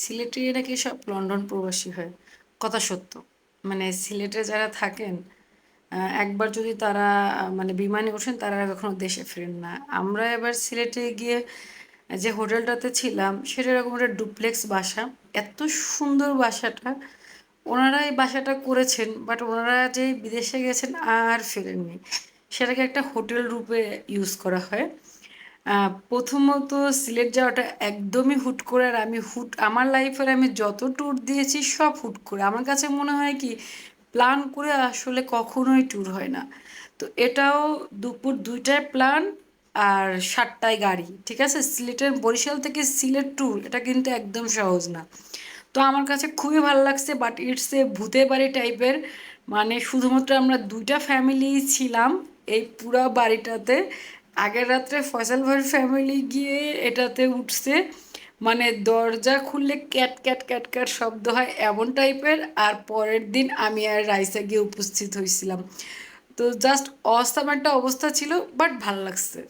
সিলেটে নাকি সব লন্ডন প্রবাসী হয়? কথা সত্য। মানে সিলেটে যারা থাকেন একবার যদি তারা মানে বিমানে ওঠেন, তারা কখনো দেশে ফেরেন না। আমরা এবার সিলেটে গিয়ে যে হোটেলটাতে ছিলাম, সেটা এরকম একটা ডুপ্লেক্স বাসা। এত সুন্দর বাসাটা। ওনারা এই বাসাটা করেছেন, বাট ওনারা যে বিদেশে গেছেন আর ফেরেননি। সেটাকে একটা হোটেল রূপে ইউজ করা হয়। প্রথমত সিলেট যাওয়াটা একদমই হুট করে আর আমি হুট, আমার লাইফের আমি যত ট্যুর দিয়েছি সব হুট করে। আমার কাছে মনে হয় কি প্ল্যান করে আসলে কখনোই ট্যুর হয় না। তো এটাও দুপুর দুইটায় প্ল্যান আর সাতটায় গাড়ি, ঠিক আছে? সিলেটের বরিশাল থেকে সিলেট ট্যুর এটা কিন্তু একদম সহজ না। তো আমার কাছে খুবই ভালো লাগছে বাট ইটস এ ভূতে বাড়ি টাইপের মানে শুধুমাত্র আমরা দুইটা ফ্যামিলি ছিলাম এই পুরা বাড়িটাতে। আগের রাত্রে ফয়সাল ভাইয়ের ফ্যামিলি গিয়ে এটাতে উঠছে মানে দরজা খুললে ক্যাট ক্যাট ক্যাট ক্যাট শব্দ হয় এমন টাইপের আর পরের দিন আমি আর রাইসা গিয়ে উপস্থিত হয়েছিলাম। তো জাস্ট অসাম একটা অবস্থা ছিল বাট ভালো লাগছে।